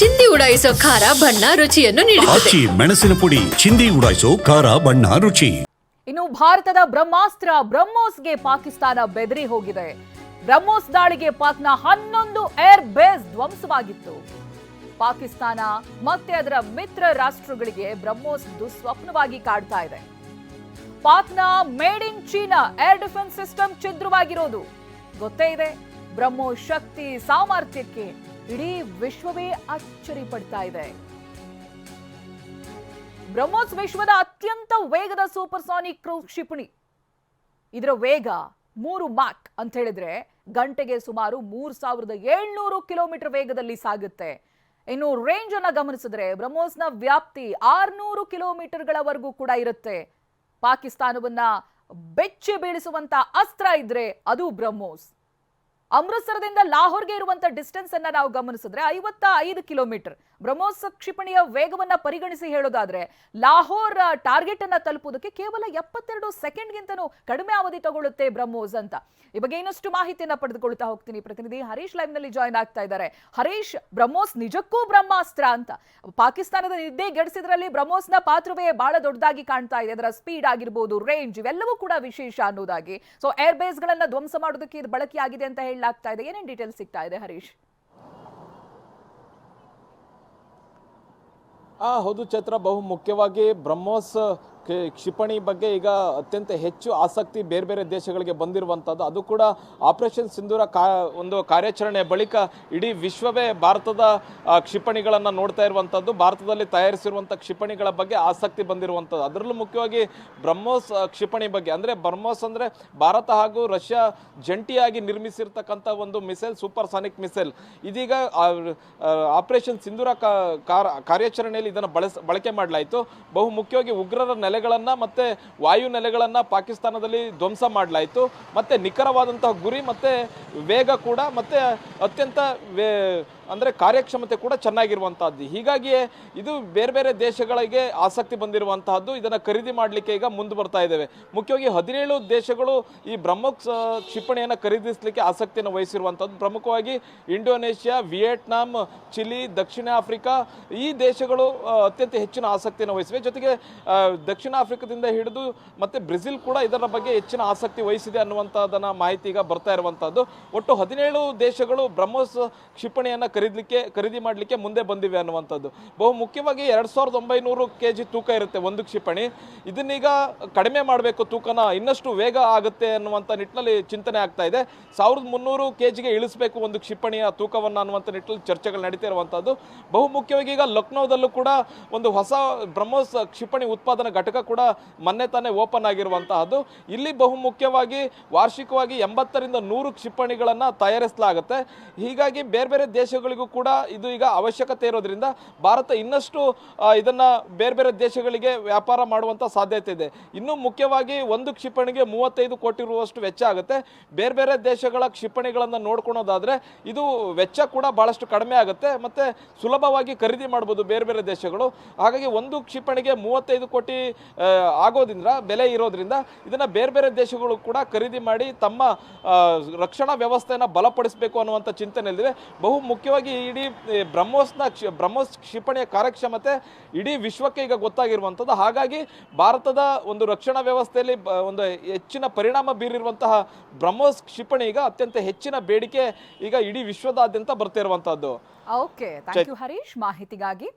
ಚಿಂದಿ ಉಡಾಯಿಸೋ ಖಾರ ಬಣ್ಣ ರುಚಿಯನ್ನು ನೀಡುತ್ತದೆ. ಆಚಿ ಮೆಣಸಿನ ಪುಡಿ ಚಿಂದಿ ಉಡಾಯಿಸೋ ಖಾರ ಬಣ್ಣ ರುಚಿ. ಇನ್ನು ಭಾರತದ ಬ್ರಹ್ಮಾಸ್ತ್ರ ಬ್ರಹ್ಮೋಸ್ಗೆ ಪಾಕಿಸ್ತಾನ ಬೆದರಿ ಹೋಗಿದೆ. ಬ್ರಹ್ಮೋಸ್ ದಾಳಿಗೆ ಪಾಕ್ನ ಹನ್ನೊಂದು ಏರ್ ಬೇಸ್ ಧ್ವಂಸವಾಗಿತ್ತು. ಪಾಕಿಸ್ತಾನ ಮತ್ತೆ ಅದರ ಮಿತ್ರ ರಾಷ್ಟ್ರಗಳಿಗೆ ಬ್ರಹ್ಮೋಸ್ ದುಸ್ವಪ್ನವಾಗಿ ಕಾಡ್ತಾ ಇದೆ. ಪಾಕ್ನ made in China air defence system ಛಿದ್ರವಾಗಿರೋದು. ಗೊತ್ತೇ ಇದೆ ಬ್ರಹ್ಮೋಸ್ ಶಕ್ತಿ ಸಾಮರ್ಥ್ಯಕ್ಕೆ ಇಡೀ ವಿಶ್ವವೇ ಅಚ್ಚರಿ ಪಡ್ತಾ ಇದೆ. ಬ್ರಹ್ಮೋಸ್ ವಿಶ್ವದ ಅತ್ಯಂತ ವೇಗದ ಸೂಪರ್ಸಾನಿಕ್ ಕ್ರೂಸ್ ಕ್ಷಿಪಣಿ. ಇದರ ವೇಗ ಮೂರು ಮಾಕ್ ಅಂತ ಹೇಳಿದ್ರೆ ಗಂಟೆಗೆ ಸುಮಾರು ಮೂರ್ ಸಾವಿರದ ಏಳ್ನೂರು ಕಿಲೋಮೀಟರ್ ವೇಗದಲ್ಲಿ ಸಾಗುತ್ತೆ. ಇನ್ನು ರೇಂಜ್ ಅನ್ನ ಗಮನಿಸಿದ್ರೆ ಬ್ರಹ್ಮೋಸ್ನ ವ್ಯಾಪ್ತಿ ಆರ್ನೂರು ಕಿಲೋಮೀಟರ್ಗಳವರೆಗೂ ಕೂಡ ಇರುತ್ತೆ. ಪಾಕಿಸ್ತಾನವನ್ನ ಬೆಚ್ಚಿ ಬೀಳಿಸುವಂತ ಅಸ್ತ್ರ ಇದ್ರೆ ಅದು ಬ್ರಹ್ಮೋಸ್. ಅಮೃತ್ಸರದಿಂದ ಲಾಹೋರ್ಗೆ ಇರುವಂತ ಡಿಸ್ಟೆನ್ಸ್ ಅನ್ನ ನಾವು ಗಮನಿಸಿದ್ರೆ ಐವತ್ತ ಐದು ಕಿಲೋಮೀಟರ್ ಬ್ರಹ್ಮೋಸ್ ಕ್ಷಿಪಣಿಯ ವೇಗವನ್ನ ಪರಿಗಣಿಸಿ ಹೇಳೋದಾದ್ರೆ, ಲಾಹೋರ್ ಟಾರ್ಗೆಟ್ ಅನ್ನ ತಲುಪುವುದಕ್ಕೆ ಕೇವಲ ಎಪ್ಪತ್ತೆರಡು ಸೆಕೆಂಡ್ಗಿಂತನೂ ಕಡಿಮೆ ಅವಧಿ ತಗೊಳ್ಳುತ್ತೆ ಬ್ರಹ್ಮೋಸ್ ಅಂತ. ಈ ಬಗ್ಗೆ ಇನ್ನಷ್ಟು ಮಾಹಿತಿಯನ್ನ ಪಡೆದುಕೊಳ್ತಾ ಹೋಗ್ತೀನಿ. ಪ್ರತಿನಿಧಿ ಹರೀಶ್ ಲೈವ್ನಲ್ಲಿ ಜಾಯ್ನ್ ಆಗ್ತಾ ಇದ್ದಾರೆ. ಹರೀಶ್, ಬ್ರಹ್ಮೋಸ್ ನಿಜಕ್ಕೂ ಬ್ರಹ್ಮಾಸ್ತ್ರ ಅಂತ. ಪಾಕಿಸ್ತಾನದ ನಿದ್ದೆ ಗೆಡಿಸಿದ್ರಲ್ಲಿ ಬ್ರಹ್ಮೋಸ್ನ ಪಾತ್ರವೇ ಬಹಳ ದೊಡ್ಡದಾಗಿ ಕಾಣ್ತಾ ಇದೆ. ಅದರ ಸ್ಪೀಡ್ ಆಗಿರ್ಬೋದು ರೇಂಜ್ ಇವೆಲ್ಲವೂ ಕೂಡ ವಿಶೇಷ ಅನ್ನೋದಾಗಿ. ಸೊ ಏರ್ ಬೇಸ್ ಗಳನ್ನ ಧ್ವಂಸ ಮಾಡೋದಕ್ಕೆ ಇದು ಬಳಕೆಯಾಗಿದೆ ಅಂತ ಹೇಳಲಾಗ್ತಾ ಇದೆ. ಏನೇನು ಡೀಟೇಲ್ಸ್ ಸಿಗ್ತಾ ಇದೆ ಹರೀಶ್? ಆ ಹೌದು ಚೈತ್ರ ಬಹು ಮುಖ್ಯವಾಗಿ ಬ್ರಹ್ಮೋಸ್ ಕ್ಷಿಪಣಿ ಬಗ್ಗೆ ಈಗ ಅತ್ಯಂತ ಹೆಚ್ಚು ಆಸಕ್ತಿ ಬೇರೆ ಬೇರೆ ದೇಶಗಳಿಗೆ ಬಂದಿರುವಂಥದ್ದು ಅದು ಕೂಡ ಆಪರೇಷನ್ ಸಿಂಧೂರ ಕಾ, ಒಂದು ಕಾರ್ಯಾಚರಣೆ ಬಳಿಕ ಇಡೀ ವಿಶ್ವವೇ ಭಾರತದ ಕ್ಷಿಪಣಿಗಳನ್ನು ನೋಡ್ತಾ ಇರುವಂಥದ್ದು ಭಾರತದಲ್ಲಿ ತಯಾರಿಸಿರುವಂಥ ಕ್ಷಿಪಣಿಗಳ ಬಗ್ಗೆ ಆಸಕ್ತಿ ಬಂದಿರುವಂಥದ್ದು ಅದರಲ್ಲೂ ಮುಖ್ಯವಾಗಿ ಬ್ರಹ್ಮೋಸ್ ಕ್ಷಿಪಣಿ ಬಗ್ಗೆ. ಅಂದರೆ ಬ್ರಹ್ಮೋಸ್ ಅಂದರೆ ಭಾರತ ಹಾಗೂ ರಷ್ಯಾ ಜಂಟಿಯಾಗಿ ನಿರ್ಮಿಸಿರ್ತಕ್ಕಂಥ ಒಂದು ಮಿಸೈಲ್ ಸೂಪರ್ ಸಾನಿಕ್ ಮಿಸೈಲ್. ಇದೀಗ ಆಪರೇಷನ್ ಸಿಂಧೂರ ಕಾರ್ಯಾಚರಣೆಯಲ್ಲಿ ಇದನ್ನು ಬಳಸ, ಬಳಕೆ ಮಾಡಲಾಯಿತು. ಬಹು ಮುಖ್ಯವಾಗಿ ಉಗ್ರರ ನೆಲೆಗಳನ್ನು ಮತ್ತು ವಾಯು ನೆಲೆಗಳನ್ನು ಪಾಕಿಸ್ತಾನದಲ್ಲಿ ಧ್ವಂಸ ಮಾಡಲಾಯಿತು. ಮತ್ತು ನಿಖರವಾದಂತಹ ಗುರಿ ಮತ್ತು ವೇಗ ಕೂಡ ಮತ್ತು ಅತ್ಯಂತ ವೇ ಅಂದರೆ ಕಾರ್ಯಕ್ಷಮತೆ ಕೂಡ ಚೆನ್ನಾಗಿರುವಂತಹದ್ದು. ಹೀಗಾಗಿಯೇ ಇದು ಬೇರೆ ಬೇರೆ ದೇಶಗಳಿಗೆ ಆಸಕ್ತಿ ಬಂದಿರುವಂತಹದ್ದು ಇದನ್ನು ಖರೀದಿ ಮಾಡಲಿಕ್ಕೆ ಈಗ ಮುಂದೆ ಬರ್ತಾ ಇದ್ದಾವೆ. ಮುಖ್ಯವಾಗಿ ಹದಿನೇಳು ದೇಶಗಳು ಈ ಬ್ರಹ್ಮೋಸ್ ಕ್ಷಿಪಣಿಯನ್ನು ಖರೀದಿಸಲಿಕ್ಕೆ ಆಸಕ್ತಿಯನ್ನು ವಹಿಸಿರುವಂಥದ್ದು ಪ್ರಮುಖವಾಗಿ ಇಂಡೋನೇಷ್ಯಾ, ವಿಯೆಟ್ನಾಂ, ಚಿಲಿ, ದಕ್ಷಿಣ ಆಫ್ರಿಕಾ ಈ ದೇಶಗಳು ಅತ್ಯಂತ ಹೆಚ್ಚಿನ ಆಸಕ್ತಿಯನ್ನು ವಹಿಸಿವೆ. ಜೊತೆಗೆ ದಕ್ಷಿಣ ಆಫ್ರಿಕಾದಿಂದ ಹಿಡಿದು ಮತ್ತು ಬ್ರೆಜಿಲ್ ಕೂಡ ಇದರ ಬಗ್ಗೆ ಹೆಚ್ಚಿನ ಆಸಕ್ತಿ ವಹಿಸಿದೆ ಅನ್ನುವಂಥದ್ದನ್ನ ಮಾಹಿತಿ ಈಗ ಬರ್ತಾ ಇರುವಂಥದ್ದು ಒಟ್ಟು ಹದಿನೇಳು ದೇಶಗಳು ಬ್ರಹ್ಮೋಸ್ ಕ್ಷಿಪಣಿಯನ್ನು ಖರೀದಲಿಕ್ಕೆ, ಖರೀದಿ ಮಾಡಲಿಕ್ಕೆ ಮುಂದೆ ಬಂದಿವೆ ಅನ್ನುವಂಥದ್ದು. ಬಹು ಮುಖ್ಯವಾಗಿ ಎರಡು ಸಾವಿರದ ಒಂಬೈನೂರು ಕೆ ಜಿ ತೂಕ ಇರುತ್ತೆ ಒಂದು ಕ್ಷಿಪಣಿ. ಇದನ್ನೀಗ ಕಡಿಮೆ ಮಾಡಬೇಕು ತೂಕನ ಇನ್ನಷ್ಟು ವೇಗ ಆಗುತ್ತೆ ಅನ್ನುವಂಥ ನಿಟ್ಟಿನಲ್ಲಿ ಚಿಂತನೆ ಆಗ್ತಾ ಇದೆ. ಸಾವಿರದ ಮುನ್ನೂರು ಕೆ ಜಿಗೆ ಇಳಿಸಬೇಕು ಒಂದು ಕ್ಷಿಪಣಿಯ ತೂಕವನ್ನು ಅನ್ನುವಂಥ ನಿಟ್ಟಿನಲ್ಲಿ ಚರ್ಚೆಗಳು ನಡೀತಾ ಇರುವಂಥದ್ದು. ಬಹು ಮುಖ್ಯವಾಗಿ ಈಗ ಲಕ್ನೋದಲ್ಲೂ ಕೂಡ ಒಂದು ಹೊಸ ಬ್ರಹ್ಮೋಸ್ ಕ್ಷಿಪಣಿ ಉತ್ಪಾದನಾ ಘಟಕ ಕೂಡ ಮೊನ್ನೆ ತಾನೇ ಓಪನ್ ಆಗಿರುವಂತಹದ್ದು. ಇಲ್ಲಿ ಬಹು ಮುಖ್ಯವಾಗಿ ವಾರ್ಷಿಕವಾಗಿ ಎಂಬತ್ತರಿಂದ ನೂರು ಕ್ಷಿಪಣಿಗಳನ್ನು ತಯಾರಿಸಲಾಗುತ್ತೆ. ಹೀಗಾಗಿ ಬೇರೆ ಬೇರೆ ದೇಶಗಳಿಗೂ ಕೂಡ ಇದು ಈಗ ಅವಶ್ಯಕತೆ ಇರೋದ್ರಿಂದ ಭಾರತ ಇನ್ನಷ್ಟು ಇದನ್ನ ಬೇರೆ ಬೇರೆ ದೇಶಗಳಿಗೆ ವ್ಯಾಪಾರ ಮಾಡುವಂತ ಸಾಧ್ಯತೆ ಇದೆ. ಇನ್ನು ಮುಖ್ಯವಾಗಿ ಒಂದು ಕ್ಷಿಪಣಿಗೆ ಮೂವತ್ತೈದು ಕೋಟಿ ರೂಪಷ್ಟು ವೆಚ್ಚ ಆಗುತ್ತೆ. ಬೇರೆ ಬೇರೆ ದೇಶಗಳ ಕ್ಷಿಪಣಿಗಳನ್ನು ನೋಡ್ಕೊಳೋದಾದ್ರೆ ಇದು ವೆಚ್ಚ ಕೂಡ ಬಹಳಷ್ಟು ಕಡಿಮೆ ಆಗುತ್ತೆ. ಮತ್ತೆ ಸುಲಭವಾಗಿ ಖರೀದಿ ಮಾಡ್ಬೋದು ಬೇರೆ ಬೇರೆ ದೇಶಗಳು. ಹಾಗಾಗಿ ಒಂದು ಕ್ಷಿಪಣಿಗೆ ಮೂವತ್ತೈದು ಕೋಟಿ ಆಗೋದ್ರಿಂದ, ಬೆಲೆ ಇರೋದ್ರಿಂದ ಇದನ್ನ ಬೇರೆ ಬೇರೆ ದೇಶಗಳು ಕೂಡ ಖರೀದಿ ಮಾಡಿ ತಮ್ಮ ರಕ್ಷಣಾ ವ್ಯವಸ್ಥೆಯನ್ನು ಬಲಪಡಿಸಬೇಕು ಅನ್ನುವಂಥ ಇದೆ ಬಹು ಮುಖ್ಯವಾಗಿ ಇಡೀ ಬ್ರಹ್ಮೋಸ್ನ ಕ್ಷ ಬ್ರಹ್ಮೋಸ್ ಕ್ಷಿಪಣಿಯ ಕಾರ್ಯಕ್ಷಮತೆ ಇಡೀ ವಿಶ್ವಕ್ಕೆ ಈಗ ಗೊತ್ತಾಗಿರುವಂಥದ್ದು. ಹಾಗಾಗಿ ಭಾರತದ ಒಂದು ರಕ್ಷಣಾ ವ್ಯವಸ್ಥೆಯಲ್ಲಿ ಒಂದು ಹೆಚ್ಚಿನ ಪರಿಣಾಮ ಬೀರಿರುವಂತಹ ಬ್ರಹ್ಮೋಸ್ ಕ್ಷಿಪಣಿ ಈಗ ಅತ್ಯಂತ ಹೆಚ್ಚಿನ ಬೇಡಿಕೆ ಈಗ ಇಡೀ ವಿಶ್ವದಾದ್ಯಂತ ಬರ್ತಿರುವಂತಹದ್ದು ಓಕೆ ಥ್ಯಾಂಕ್ ಯು ಹರೀಶ್ ಮಾಹಿತಿಗಾಗಿ